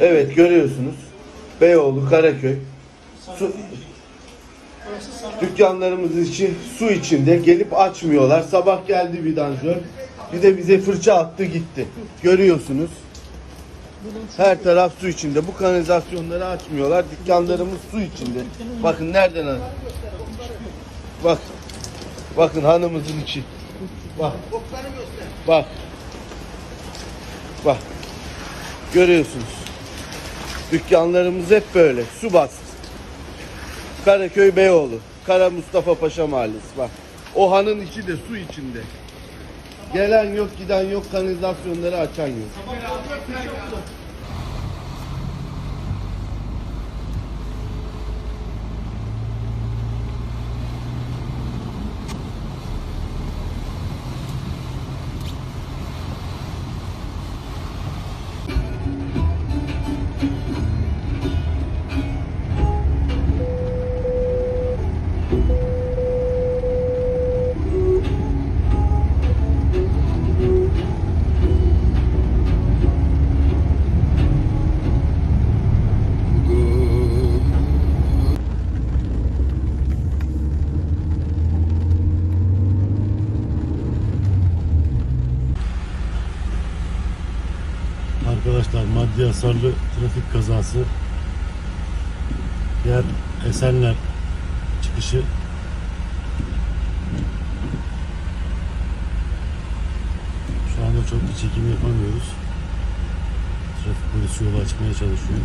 Evet görüyorsunuz. Beyoğlu, Karaköy. Su, dükkanlarımız için su içinde gelip açmıyorlar. Sabah geldi vidanjör. Bir de bize fırça attı gitti. Görüyorsunuz. Her taraf su içinde. Bu kanalizasyonları açmıyorlar. Dükkanlarımız su içinde. Bakın nereden al- Bak. Bakın hanımızın içi. Bak. Bak. Bak. Görüyorsunuz. Dükkanlarımız hep böyle. Su bastı. Karaköy Beyoğlu. Kara Mustafa Paşa Mahallesi. Bak. O hanın içi de su içinde. Gelen yok, giden yok, kanalizasyonları açan yok. Arkadaşlar maddi hasarlı trafik kazası. Yer Esenler çıkışı. Şu anda çok bir çekim yapamıyoruz. Trafik polisi yolu açmaya çalışıyor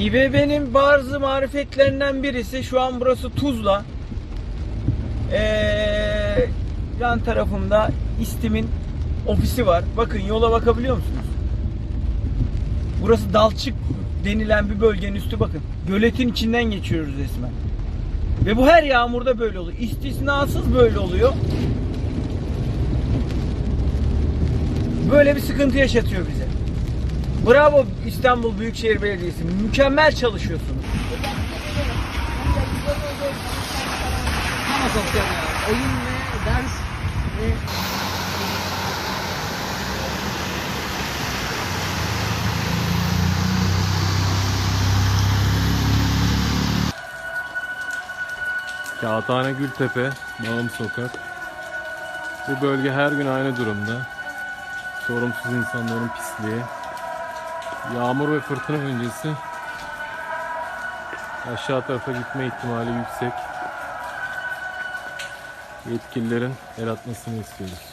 İBB'nin bazı marifetlerinden birisi şu an burası Tuzla. Ee, yan tarafımda İstim'in ofisi var. Bakın yola bakabiliyor musunuz? Burası Dalçık denilen bir bölgenin üstü bakın. Göletin içinden geçiyoruz resmen. Ve bu her yağmurda böyle oluyor. İstisnasız böyle oluyor. Böyle bir sıkıntı yaşatıyor bize. Bravo İstanbul Büyükşehir Belediyesi. Mükemmel çalışıyorsunuz. Ama sosyal ya. Oyun ve ders ve Kağıthane Gültepe, Bağım Sokak. Bu bölge her gün aynı durumda. Sorumsuz insanların pisliği. Yağmur ve fırtına öncesi aşağı tarafa gitme ihtimali yüksek. Yetkililerin el atmasını istiyoruz.